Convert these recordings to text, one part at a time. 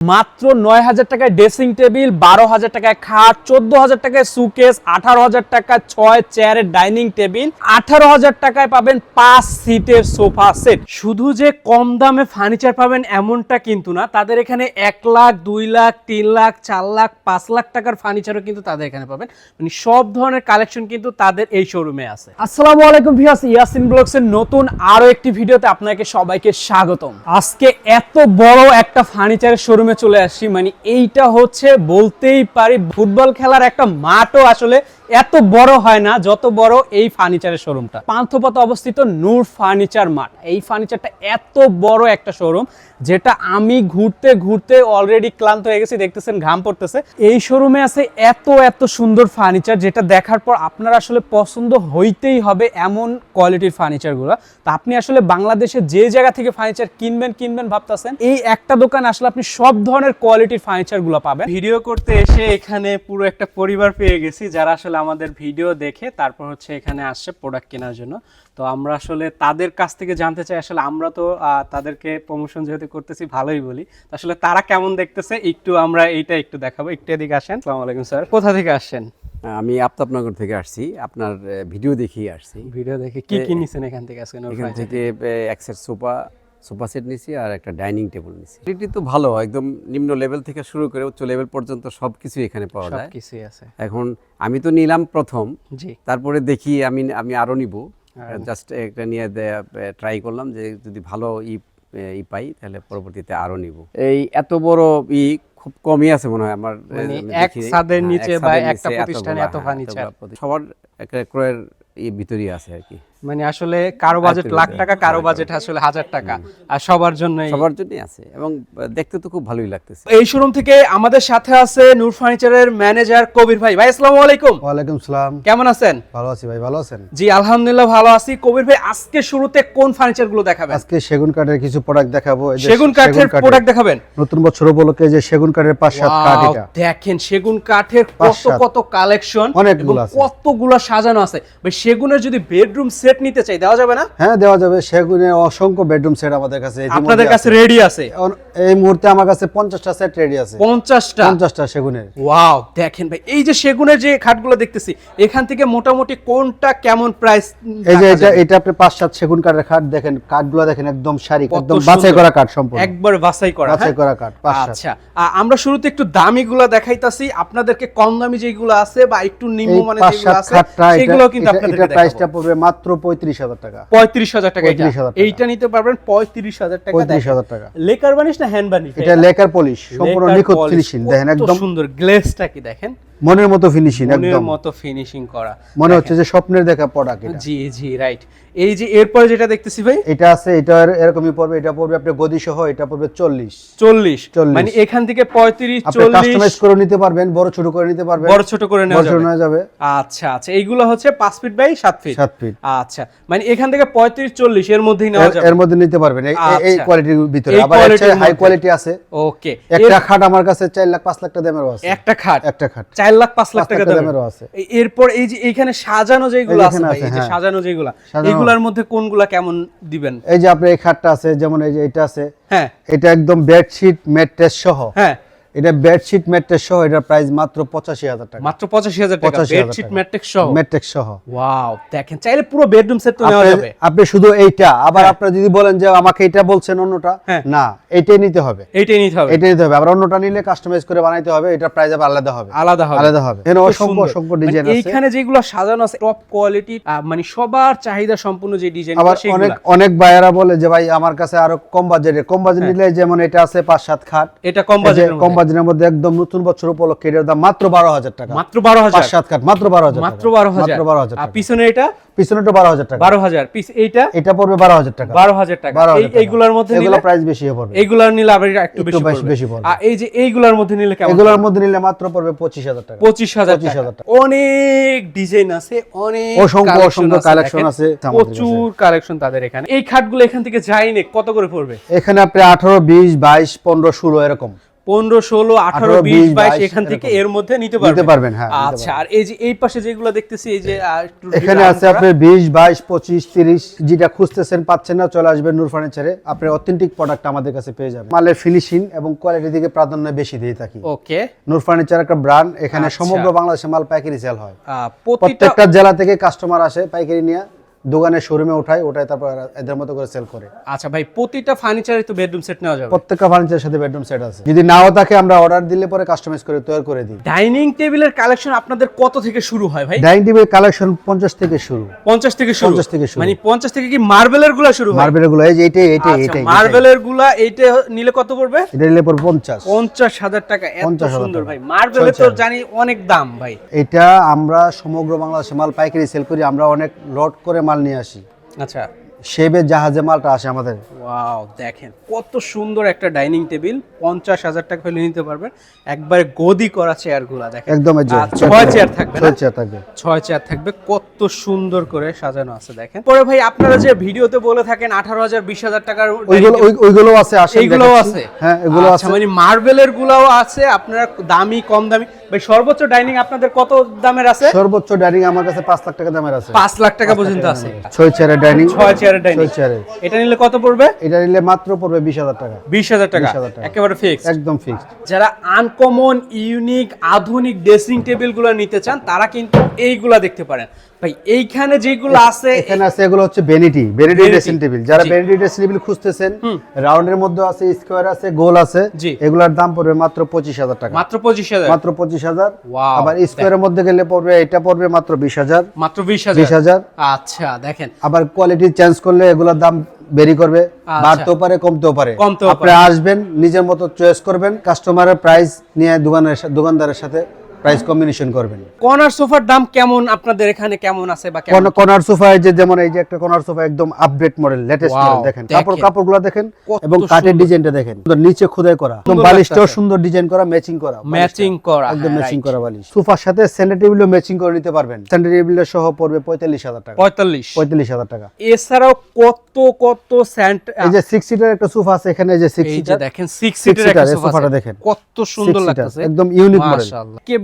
মাত্র নয় হাজার টাকায় ড্রেসিং টেবিল, বারো হাজার টাকায় খাট, চোদ্দ হাজার টাকায় সুকেস আঠারো হাজার টাকায় ছয় চেয়ারের ডাইনিং টেবিল, আঠারো হাজার টাকায় পাবেন পাঁচ সিটের সোফা সেট। শুধু যে কম দামে ফার্নিচার পাবেন এমনটা কিন্তু না, তাদের এখানে এক লাখ, দুই লাখ, তিন লাখ, চার লাখ, পাঁচ লাখ টাকার ফার্নিচারও কিন্তু তাদের এখানে পাবেন। মানে সব ধরনের কালেকশন কিন্তু তাদের এই শোরুমে আছে। আসসালামু আলাইকুম ভিউয়ার্স, ইয়াসিন ব্লগসের নতুন আরও একটি ভিডিওতে আপনাকে সবাইকে স্বাগতম। আজকে এত বড় একটা ফার্নিচারের শোরুমে চলে আসছি। মানে এইটা হচ্ছে বলতেই পারি ফুটবল খেলার একটা মাঠও আসলে এত বড় হয় না, যত বড় এই ফার্নিচারের শোরুমটা। পান্থপথে অবস্থিত নূর ফার্নিচার মাঠ এই ফার্নিচারটা এত বড় একটা শোরুম, যেটা আমি ঘুরতে ঘুরতে অলরেডি ক্লান্ত হয়ে গেছি, দেখতেছেন, ঘাম পড়তেছে। এই শোরুমে আছে এত এত সুন্দর ফার্নিচার, যেটা দেখার পর আপনার আসলে পছন্দ হইতেই হবে এমন কোয়ালিটির ফার্নিচারগুলো। তা আপনি আসলে বাংলাদেশে যে জায়গা থেকে ফার্নিচার কিনবেন কিনবেন ভাবতেছেন, এই একটা দোকান আসলে আপনি সব ধরনের কোয়ালিটির ফার্নিচারগুলো পাবেন। ভিডিও করতে এসে এখানে পুরো একটা পরিবার পেয়ে গেছি, যারা আসলে আমাদের ভিডিও দেখে তারপর হচ্ছে এখানে আসছে প্রোডাক্ট কেনার জন্য। তো আমরা আসলে তাদের কাছ থেকে জানতে চাই আসলে আমরা তো তাদেরকে প্রমোশন যেহেতু করতেছি ভালোই বলি। আসলে তারা কেমন দেখতেছে? একটু আমরা এইটা একটু দেখাবো। একটু এদিকে আসেন। আসসালামু আলাইকুম স্যার। কোথা থেকে আসছেন? আমি আফতাবনগর থেকে আসছি। আপনার ভিডিও দেখিয়ে আসছি। ভিডিও দেখে কি কি নিছেন এখান থেকে আজকে এখান থেকে এক সেট সোফা সোফা সেট নিছি আর একটা ডাইনিং টেবিল নিছি। এটি তো ভালো একদম নিম্ন লেভেল থেকে শুরু করে উচ্চ লেভেল পর্যন্ত সব কিছু এখানে পাওয়া যায়। সবকিছুই আছে। এখন আমি তো নিলাম প্রথম জি। তারপরে দেখি আমি আমি আরও নিব। জাস্ট একটা নিয়ে ট্রাই করলাম যে যদি ভালো ই ই পাই তাহলে পরবর্তীতে আরও নিব। এই এত বড় ই খুব কমই আছে মনে হয় আমার মানে এক দেখি। ছাদের হ্যাঁ, নিচে বা একটা প্রতিষ্ঠানে এত হ্যাঁ, ফার্নিচার সবার একটা ক্রয়ের ই ভিতরই আছে আর কি। মানে আসলে কারও বাজেট লাখ টাকা কারও বাজেট আসলে হাজার টাকা। আর সবার জন্যই সবার জন্যই আছে এবং দেখতে তো খুব ভালোই লাগতেছে। এই শোরুম থেকে আমাদের সাথে আছে নূর ফার্নিচারের ম্যানেজার কবির ভাই। ভাই আসসালামু আলাইকুম। ওয়ালাইকুম সালাম। কেমন আছেন? ভালো আছি ভাই ভালো আছেন? জি আলহামদুলিল্লাহ ভালো আছি। কবির ভাই আজকে শুরুতে কোন ফার্নিচারগুলো দেখাবেন? আজকে সেগুন কাঠের কিছু প্রোডাক্ট দেখাবো। এই যে সেগুন কাঠের প্রোডাক্ট দেখাবেন? নতুন বছর উপলক্ষে যে সেগুন কাঠের পাঁচ সাত কাঠ এটা। দেখেন সেগুন কাঠের কত কত কালেকশন অনেকগুলো আছে। কতগুলো সাজানো আছে। ভাই সেগুনের যদি বেডরুম সেট নিতে চাই দেওয়া যাবে না? হ্যাঁ দেওয়া যাবে। সেগুনে অসংখ্য বেডরুম সেট আমাদের কাছে আপনাদের কাছে রেডি আছে। এই মুহূর্তে আমার কাছে পঞ্চাশটা সেট রেডি আছে। পঞ্চাশটা? পঞ্চাশটা সেগুনের। ওয়াও দেখেন ভাই এই যে সেগুনের যে খাটগুলো দেখতেছি এখান থেকে মোটামুটি কোনটা কেমন প্রাইস এই যে এটা এটা আপনি পাঁচ সাত সেগুন কাঠের খাট দেখেন কাঠগুলো দেখেন একদম সারি একদম বাছাই করা কাঠ সম্পূর্ণ। একবার বাছাই করা বাছাই হ্যাঁ? করা কাঠ আচ্ছা আমরা শুরুতে একটু দামি দামিগুলো দেখাইতাছি আপনাদেরকে কম দামি যেগুলো আছে বা একটু নিম্ন মানে পাঁচ যেগুলো আছে সেগুলো কিন্তু আপনাদেরকে এটা প্রাইসটা পড়বে মাত্র পঁয়ত্রিশ হাজার টাকা। পঁয়ত্রিশ হাজার টাকা এটা। 35,000 টাকা। এইটা নিতে পারবেন পঁয়ত্রিশ হাজার টাকা পঁয়ত্রিশ দেখেন। হাজার টাকা। লেকার বানিশ না হ্যান্ড বানিশ এটা লেকার পলিশ সম্পূর্ণ নিখুঁত ফিনিশিং দেখেন একদম সুন্দর গ্লেজটা কি দেখেন? মনের মতো ফিনিশিং মনের মতো ফিনিশিং করা। মনে হচ্ছে যে স্বপ্নের দেখা প্রোডাক্ট এটা। জি জি রাইট এই যে এরপরে যেটা দেখতেছি ভাই? এটা আছে এটা এরকমই পড়বে এটা পড়বে আপনার গদি সহ এটা পড়বে চল্লিশ। চল্লিশ। 40 মানে এখান থেকে পঁয়ত্রিশ আপনি কাস্টমাইজ করে নিতে পারবেন বড় ছোট করে নিতে পারবেন। বড় ছোট করে নেওয়া যাবে। নেওয়া যাবে। আচ্ছা আচ্ছা। এইগুলো হচ্ছে পাঁচ ফিট বাই সাত ফিট সাত ফিট আচ্ছা। মানে এখান থেকে পঁয়ত্রিশ চল্লিশ এর মধ্যেই নেওয়া এর- যাবে। এর মধ্যে নিতে পারবেন। এই- এই আচ্ছা। কোয়ালিটির ভিতরে। আবার quality-র হাই কোয়ালিটি আছে। ওকে একটা খাট আমার কাছে চার লাখ পাঁচ লাখ টাকা দামেরও আছে। একটা খাট। একটা খাট। চার লাখ পাঁচ লাখ টাকা টাকা দামের দামেরও আছে। এরপর এই যে এইখানে সাজানো যেগুলো আছে ভাই, এই যে হ্যাঁ। সাজানো যেগুলো। এগুলার মধ্যে কোনগুলো কেমন দিবেন এই যে আপনার এই খাটটা আছে যেমন এই যে এটা আছে হ্যাঁ এটা একদম বেডশিট ম্যাট্রেস সহ হ্যাঁ এটা বেডশিট ম্যাট্রেস সহ এটার প্রাইস মাত্র পঁচাশি হাজার টাকা। মাত্র পঁচাশি হাজার টাকা। বেডশিট টাকা। ম্যাট্রিক্স সহ? ম্যাট্রিক্স সহ। ওয়াও দেখেন চাইলে পুরো বেডরুম সেট তো নেওয়া যাবে। আপনি শুধু এইটা আবার আপনারা যদি বলেন যে আমাকে এটা বলছেন অন্যটা হ্যাঁ। না এইটাই নিতে হবে। এইটাই নিতে হবে। এটাই নিতে হবে। আবার অন্যটা নিলে কাস্টমাইজ করে বানাইতে হবে এটা প্রাইস আবার আলাদা হবে। আলাদা হবে। আলাদা হবে। এখানে খুব অসংখ্য অসংখ্য মানে ডিজাইন আছে। এইখানে যেগুলো সাজানো আছে টপ কোয়ালিটি মানে সবার চাহিদা সম্পূর্ণ যে ডিজাইন আবার অনেক অনেক ভাইয়ারা বলে যে ভাই আমার কাছে আরও কম বাজেটে কম বাজেট নিলে যেমন এটা আছে পাঁচ সাত খাট। এটা কম বাজেটের কম বাজেটের মধ্যে একদম নতুন বছর উপলক্ষে এটার দাম মাত্র বারো হাজার টাকা। মাত্র বারো হাজার। সাত খাট মাত্র বারো হাজার মাত্র। বারো হাজার। মাত্র বারো হাজার পিছনে এটা? পিছনেটা বারো হাজার টাকা। বারো হাজার। পিস এইটা? এটা পড়বে বারো হাজার টাকা। বারো হাজার টাকা। এইগুলোর মধ্যে এগুলো প্রাইস বেশি পড়বে। এইগুলার নিলে আবার একটু বেশি বেশি- পড়বে। আর এই যে এইগুলার মধ্যে নিলে কেমন? এগুলোর মধ্যে নিলে মাত্র পড়বে পঁচিশ হাজার টাকা। পঁচিশ হাজার 25,000 টাকা। টাকা। অনেক ডিজাইন আছে অনেক অসংখ্য অসংখ্য দেখেন। আছে। প্রচুর কালেকশন তাদের এখানে। এই খাটগুলো এখান থেকে যাইনি কত করে পড়বে? এখানে আপনি আঠারো বিশ বাইশ পনেরো ষোলো এরকম। পনেরো ষোলো আঠারো বিশ বাইশ এখান থেকে এর মধ্যে নিতে পারবেন। হ্যাঁ, আচ্ছা আর এই যে এই পাশে যেগুলো দেখতেছি এই যে এখানে আছে। আপনার বিশ বাইশ পঁচিশ তিরিশ যেটা খুঁজতেছেন পাচ্ছেন না চলে আসবেন নূর ফার্নিচারে আপনার অথেন্টিক প্রোডাক্ট আমাদের কাছে পেয়ে যাবেন। মালের ফিনিশিং এবং কোয়ালিটির দিকে প্রাধান্য বেশি দিয়ে থাকি। ওকে। নূর ফার্নিচার একটা ব্র্যান্ড এখানে আচ্ছা। সমগ্র বাংলাদেশে মাল পাইকারি সেল হয়। প্রত্যেকটা জেলা থেকে কাস্টমার আসে পাইকারি নিয়ে। দোকানে শোরুমে উঠায় ওঠায় তারপর এদের মতো করে সেল করে। আচ্ছা ভাই প্রতিটা ফার্নিচারে তো বেডরুম সেট নেওয়া যাবে। প্রত্যেকটা ফার্নিচারের সাথে বেডরুম সেট আছে। যদি নাও থাকে আমরা অর্ডার দিলে পরে কাস্টমাইজ করে তৈরি করে দিই। ডাইনিং টেবিলের কালেকশন আপনাদের কত থেকে শুরু হয় ভাই? ডাইনিং টেবিল কালেকশন পঞ্চাশ থেকে শুরু। পঞ্চাশ থেকে শুরু? 50 থেকে শুরু। মানে পঞ্চাশ থেকে কি মার্বেলেরগুলা শুরু হয়? মার্বেলগুলো এই যে এইটাই এইটাই আচ্ছা, এইটাই মার্বেলেরগুলা এইটা নিলে কত পড়বে? এটা নিলে পঞ্চাশ। পঞ্চাশ হাজার টাকা এত সুন্দর ভাই। মার্বেলের তো জানি অনেক দাম ভাই। এটা আমরা সমগ্র বাংলাদেশে মাল পাইকারি সেল করি আমরা অনেক লট করে মাল নিয়ে আসি। আচ্ছা। সেবের জাহাজে মালটা আসে আমাদের। ওয়াও দেখেন কত সুন্দর একটা ডাইনিং টেবিল পঞ্চাশ হাজার টাকা হলে নিতে পারবেন। একবারে গদি করা চেয়ারগুলা দেখেন। একদম ছয় চেয়ার থাকবে ছয় চেয়ার থাকবে। ছয় চেয়ার থাকবে কত সুন্দর করে সাজানো আছে দেখেন। পরে ভাই আপনারা যে ভিডিওতে বলে থাকেন আঠারো হাজার বিশ হাজার টাকার ওইগুলো ওই- ওইগুলো আছে আসেন এইগুলোও আছে। হ্যাঁ এগুলো আচ্ছা, আছে। মানে মার্বেলের গুলাও আছে আপনারা দামি কম দামি। ভাই সর্বোচ্চ ডাইনিং আপনাদের কত দামের আছে? সর্বোচ্চ ডাইনিং আমার কাছে 5 লাখ টাকা দামের আছে। 5 লাখ টাকা পর্যন্ত আছে। ছয় চেয়ারের ডাইনিং 6 চেয়ারের ডাইনিং 6 চেয়ারের। এটা নিলে কত পড়বে? এটা নিলে মাত্র পড়বে বিশ হাজার টাকা। বিশ হাজার টাকা। 20,000 টাকা। একেবারে ফিক্স একদম ফিক্সড যারা আনকমন ইউনিক আধুনিক ড্রেসিং টেবিলগুলো নিতে চান তারা কিন্তু এইগুলা দেখতে পারেন। ভাই এইখানে যেগুলো আছে এখানে আছে এগুলো হচ্ছে ড্রেসিং টেবিল যারা ড্রেসিং টেবিল খুঁজতেছেন রাউন্ডের মধ্যে আছে স্কোয়ার আছে গোল আছে। এগুলোর দাম পড়বে মাত্র পঁচিশ হাজার টাকা। মাত্র পঁচিশ হাজার। মাত্র পঁচিশ হাজার। Wow, আবার স্কোয়ারের মধ্যে গেলে পড়বে এটা পড়বে মাত্র বিশ হাজার। মাত্র বিশ বিশ হাজার। আচ্ছা দেখেন। আবার কোয়ালিটি চেঞ্জ করলে এগুলোর দাম বেরি করবে আচ্ছা। বাড়তেও পারে কমতেও পারে। আপনি আসবেন নিজের মতো চয়েস করবেন কাস্টমারের প্রাইস নিয়ে দোকানের দোকানদারের সাথে প্রাইস কম্বিনেশন করবেন। কর্নার সোফার দাম কেমন? আপনাদের এখানে কেমন আছে বা কেমন? কর্নার সোফা যে যেমন এই যে একটা কর্নার সোফা একদম আপডেট মডেল লেটেস্ট মডেল দেখেন। কাপড় কাপড়গুলো দেখেন এবং কাঠের ডিজাইনটা দেখেন। নিচে খোদাই করা একদম বালিশটাও সুন্দর ডিজাইন করা ম্যাচিং করা ম্যাচিং করা একদম ম্যাচিং করা বালিশ। সোফার সাথে সেন্টার টেবিলও ম্যাচিং করে নিতে পারবেন। সেন্টার টেবিলের সহ পড়বে পঁয়তাল্লিশ হাজার টাকা। পঁয়তাল্লিশ। পঁয়তাল্লিশ হাজার টাকা। এছাড়াও কত কত স্যান্ট এই যে সিক্স সিটার একটা সোফা আছে এখানে যে সিক্স এই যে সিটার দেখেন সিক্স সিটার একটা সোফাটা দেখেন। কত সুন্দর লাগতেছে। একদম unique model।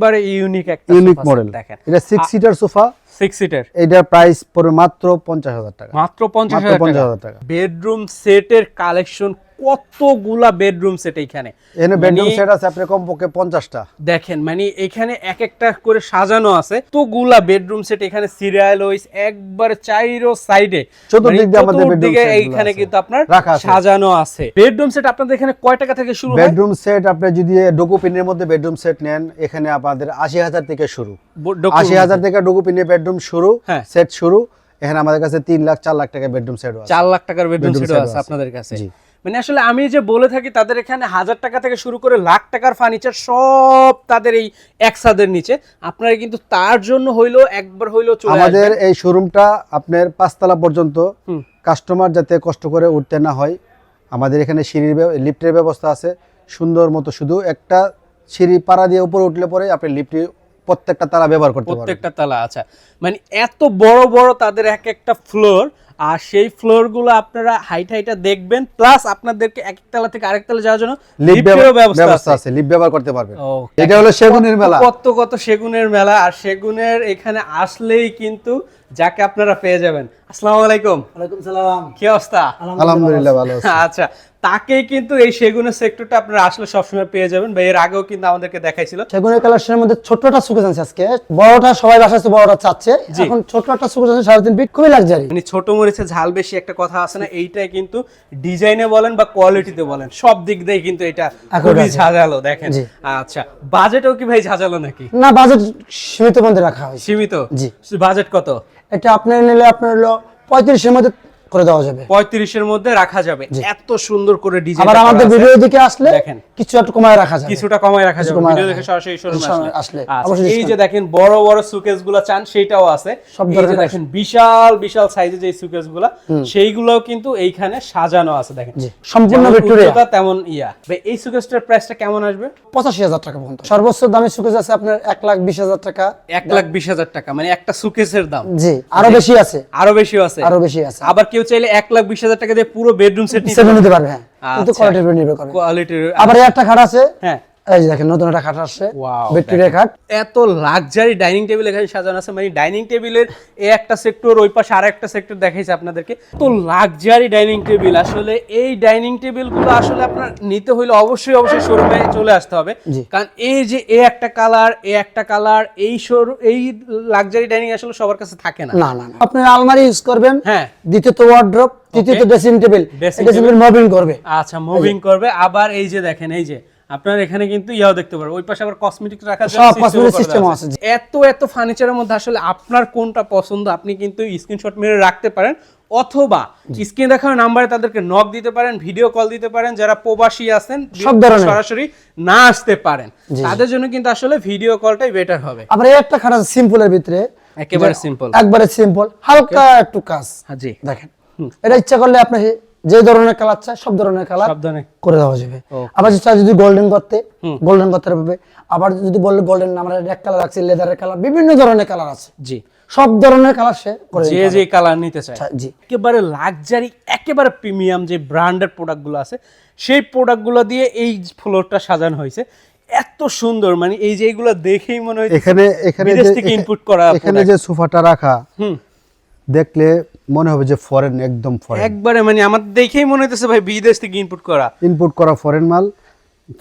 একেবারে ইউনিক একটা ইউনিক মডেল দেখেন। এটা সিক্স সিটার সোফা সিক্স সিটের এটার প্রাইস পড়বে মাত্র পঞ্চাশ হাজার টাকা। মাত্র পঞ্চাশ হাজার টাকা। বেডরুম সেটের কালেকশন কতগুলা বেডরুম সেট এইখানে? এখানে বেডরুম মানে সেট আছে আপনার কমপক্ষে পঞ্চাশটা। দেখেন মানে এখানে এক একটা করে সাজানো আছে তো গুলা বেডরুম সেট এখানে সিরিয়াল ওয়াইজ একবার চাইরো সাইডে চতুর্দিক দিয়ে আমাদের set গুলো এইখানে কিন্তু আপনার সাজানো আছে। বেডরুম সেট আপনাদের এখানে কয় টাকা থেকে শুরু হয়? বেডরুম সেট আপনি যদি ডোকোপিনের মধ্যে বেডরুম সেট নেন এখানে আপনাদের আশি হাজার থেকে শুরু। ব- ডকুমেন্ট আশি হাজার থেকে ডোকোপিনের বেডরুম শুরু হ্যাঁ। সেট শুরু এখানে আমাদের কাছে তিন লাখ চার লাখ টাকা বেডরুম সেট আছে। চার লাখ টাকার বেডরুম সেট আছে। আপনাদের কাছে। মানে আসলে আমি যে বলে থাকি তাদের এখানে হাজার টাকা থেকে শুরু করে লাখ টাকার ফার্নিচার সব তাদের এই একসাদের নিচে। আপনারা কিন্তু তার জন্য হইল একবার হইল চলে আমাদের। এই শোরুমটা আপনার পাঁচতলা পর্যন্ত। কাস্টমার যাতে কষ্ট করে উঠতে না হয় আমাদের এখানে সিঁড়ির লিফটের ব্যবস্থা আছে। সুন্দর মতো শুধু একটা সিঁড়ি পাড়া দিয়ে উপরে উঠলে পরে আপনি লিফটে প্রত্যেকটা তালা ব্যবহার করতে পারবেন প্রত্যেকটা তালা আচ্ছা। মানে এত বড় বড় তাদের এক একটা ফ্লোর আর সেই ফ্লোরগুলো আপনারা হাইট হাইটা দেখবেন প্লাস আপনাদেরকে এক তলা থেকে আরেক তলা যাওয়ার জন্য লিফট লিফটেরও ব্যবস্থা আছে। লিফট ব্যবহার করতে পারবেন এটা হলো সেগুনের মেলা। কত কত সেগুনের মেলা আর সেগুনের এখানে আসলেই কিন্তু যাকে আপনারা পেয়ে যাবেন। আসসালামু আলাইকুম। ওয়ালাইকুম সালাম। কি অবস্থা? আলহামদুলিল্লাহ ভালো আছে। আচ্ছা তাকেই কিন্তু এই সেগুনের সেক্টরটা আপনারা আসলে সবসময় পেয়ে যাবেন বা এর আগেও কিন্তু আমাদেরকে দেখাইছিল। সেগুনের কালেকশনের মধ্যে ছোটটা সুকেস আছে আজকে। বড়টা সবাই বাসায় তো বড়টা চাচ্ছে। এখন ছোট একটা সুকেস আছে সাড়ে তিন ফিট খুবই লাক্সারি মানে ছোট মরিচে ঝাল বেশি একটা কথা আছে না এইটাই কিন্তু ডিজাইনে বলেন বা কোয়ালিটিতে বলেন সব দিক দিয়ে কিন্তু এটা খুবই। ঝাঁঝালো দেখেন। আচ্ছা বাজেটও কি ভাই ঝাঁঝালো নাকি? না বাজেট সীমিত মধ্যে রাখা হয় সীমিত? জি। বাজেট কত? এটা আপনার নিলে আপনার হলো পঁয়ত্রিশের মধ্যে করে দেওয়া যাবে। পঁয়ত্রিশের মধ্যে রাখা যাবে। এত সুন্দর করে ডিজাইন আবার আমাদের ভিডিও দিকে আসলে দেখেন। কিছু একটু কমায় রাখা যাবে। কিছুটা কমায় রাখা যাবে। ভিডিও দেখে সরাসরি শোরুমে আসলে। আসলে, আচ্ছা, এই যে। দেখেন বড় বড় সুকেসগুলা চান সেইটাও আছে। এই যে দেখেন বিশাল বিশাল সাইজের যে সুকেসগুলা সেইগুলোও কিন্তু এইখানে সাজানো আছে দেখেন। সম্পূর্ণ ভিক্টোরিয়া। তেমন ইয়া। এই সুকেসটার প্রাইসটা কেমন আসবে? পঁচাশি হাজার টাকা পর্যন্ত। সর্বোচ্চ দামি সুকেস আছে আপনার এক লাখ বিশ হাজার টাকা। এক লাখ বিশ হাজার টাকা মানে একটা সুকেসের দাম। জি আরও বেশি আছে। আরও বেশি আছে। আরও বেশি আছে। আবার কেউ চাইলে এক লাখ বিশ হাজার টাকা দিয়ে পুরো বেডরুম সেট নিতে পারবে। হ্যাঁ। কিন্তু আচ্ছা। কোয়ালিটির উপর নির্ভর করে। কোয়ালিটির আবার একটা খাট আছে। হ্যাঁ। এই যে দেখেন নতুন একটা খাট আসছে। ভিক্টোরিয়া খাট। এত লাক্সারি ডাইনিং টেবিল এখানে সাজানো আছে। মানে ডাইনিং টেবিলের এই একটা সেক্টর ওই পাশে আর একটা সেক্টর দেখাইছে আপনাদেরকে। তো লাক্সারি ডাইনিং টেবিল আসলে এই ডাইনিং টেবিলগুলো আসলে আপনার নিতে হইলে অবশ্যই অবশ্যই শোরুমে চলে আসতে হবে। কারণ এই যে এ একটা কালার এ একটা কালার এই শোরু এই লাক্সারি ডাইনিং আসলে সবার কাছে থাকে না। না না আপনি আলমারি ইউজ করবেন হ্যাঁ। দ্বিতীয়ত ওয়ার্ড্রপ তৃতীয়ত dressing table dressing table moving করবে। আচ্ছা মুভিং করবে। আবার এই যে দেখেন এই যে আপনার এখানে কিন্তু ইয়াও দেখতে পারবেন ওই পাশে আবার কসমেটিক রাখা সব করা system আছে। এত এত ফার্নিচারের মধ্যে আসলে আপনার কোনটা পছন্দ আপনি কিন্তু স্ক্রিনশট মেরে রাখতে পারেন। অথবা স্ক্রিন দেখানো নাম্বারে তাদেরকে নক দিতে পারেন ভিডিও কল দিতে পারেন যারা প্রবাসী আছেন। সরাসরি না আসতে পারেন। তাদের জন্য কিন্তু আসলে ভিডিও কলটাই বেটার হবে। আবার একটা খাট আছে সিম্পলের ভিতরে। একেবারে সিম্পল একবারে সিম্পল হালকা একটু কাজ। হ্যাঁ জি। দেখেন। এটা ইচ্ছা করলে আপনি যে ধরনের কালার চাই সব ধরনের কালার করে দেওয়া যাবে। আবার যদি চাই যদি গোল্ডেন করতে গোল্ডেন করতে পারবে আবার যদি বললে গোল্ডেন আমরা এক কালার রাখছি লেদারের কালার বিভিন্ন ধরনের কালার আছে। জি। সব ধরনের কালার সে করে যে যে কালার নিতে চায়। জি। একেবারে লাক্সারি একেবারে প্রিমিয়াম যে ব্র্যান্ডের প্রোডাক্টগুলো আছে সেই প্রোডাক্টগুলো দিয়ে এই ফ্লোরটা সাজানো হয়েছে। এত সুন্দর মানে এই যে এইগুলো দেখেই মনে হয় এখানে এখানে থেকে এখা- করা এখানে যে সোফাটা রাখা হুম। দেখলে মনে হবে যে ফরেন একদম ফরেন একবারে মানে আমার দেখেই মনে হইতেছে ভাই বিদেশ থেকে ইনপুট করা। ইনপুট করা ফরেন মাল।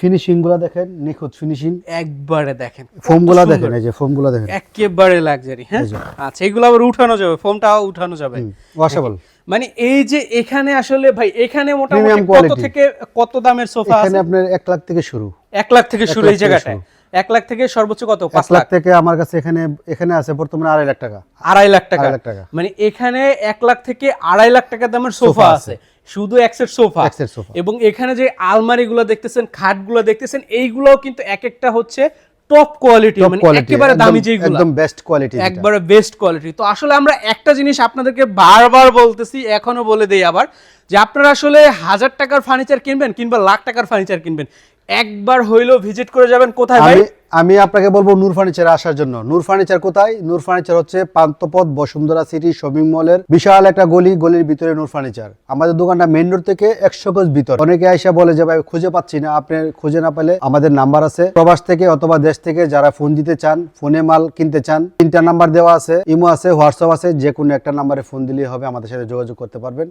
ফিনিশিংগুলা দেখেন নিখুঁত ফিনিশিং একবারে দেখেন ফোমগুলা দেখেন এই যে ফোমগুলা দেখেন। একেবারে লাক্সারি হ্যাঁ? আচ্ছা এগুলো আবার উঠানো যাবে ফোমটাও উঠানো যাবে। ওয়াশেবল মানে এই যে এখানে আসলে ভাই এখানে মোটামুটি কত থেকে কত দামের সোফা আছে? এখানে আপনার এক লাখ থেকে শুরু। এক লাখ থেকে শুরু এই থেকে জায়গাটায়। এক লাখ থেকে সর্বোচ্চ কত? পাঁচ লাখ থেকে আমার কাছে এখানে এখানে আছে বর্তমানে আড়াই লাখ টাকা। আড়াই লাখ টাকা। টাকা। মানে এখানে এক লাখ থেকে আড়াই লাখ টাকা দামের সোফা সোফা আছে। শুধু একসেট সোফা। একসেট সোফা। এবং এখানে যে আলমারিগুলো দেখতেছেন খাটগুলো দেখতেছেন এইগুলোও কিন্তু এক একটা হচ্ছে টপ কোয়ালিটি মানে একেবারে দামি যেগুলো। একদম বেস্ট কোয়ালিটি একবারে বেস্ট কোয়ালিটি তো আসলে আমরা একটা জিনিস আপনাদেরকে বারবার বলতেছি এখনও বলে দেই আবার যে আপনারা আসলে হাজার টাকার ফার্নিচার কিনবেন কিংবা লাখ টাকার ফার্নিচার কিনবেন একবার হইলেও ভিজিট করে যাবেন কোথায় ভাই? আমি আপনাকে বলব নূর ফার্নিচার আসার জন্য। নূর ফার্নিচার কোথায়? নূর ফার্নিচার হচ্ছে পান্তপথ বসুন্ধরা সিটি শপিং মলের বিশাল একটা গলি, গলির ভিতরে নূর ফার্নিচার। আমাদের দোকানটা মেইন রোড থেকে একশো গজ ভিতর। অনেকে আইসা বলে যে, ভাই, খুঁজে পাচ্ছি না। আপনি খুঁজে না পেলে আমাদের নাম্বার আছে। প্রবাস থেকে অথবা দেশ থেকে যারা ফোন দিতে চান, ফোনে মাল কিনতে চান, তিনটা নাম্বার দেওয়া আছে, ইমো আছে, হোয়াটসঅ্যাপ আছে, যে কোনো একটা নাম্বারে ফোন দিলেই হবে, আমাদের সাথে যোগাযোগ করতে পারবেন।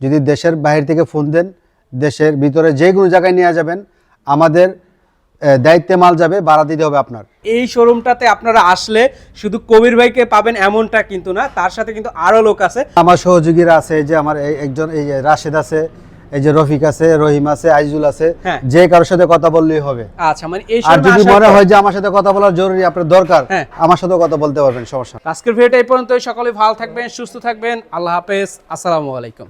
যদি দেশের বাইরে থেকে ফোন দেন, দেশের ভিতরে যে কোনো জায়গায় নিয়ে যাবেন আমাদের দায়িত্বে মাল যাবে ভাড়া দিতে হবে আপনার। এই শোরুমটাতে আপনারা আসলে শুধু কবির ভাইকে পাবেন এমনটা কিন্তু না তার সাথে কিন্তু আরও লোক আছে। আমার সহযোগীরা আছে যে আমার একজন এই যে রাশেদ আছে এই যে রফিক আছে রহিম আছে আইজুল আছে হ্যাঁ। যে কারোর সাথে কথা বললেই হবে। আচ্ছা মানে এই আর যদি মনে হয় যে আমার সাথে কথা বলার জরুরি আপনার দরকার হ্যাঁ। আমার সাথে কথা বলতে পারবেন সমস্যা আজকের ভিডিওটা এই পর্যন্তই সকলে ভালো থাকবেন সুস্থ থাকবেন আল্লাহ হাফেজ আসসালামু আলাইকুম।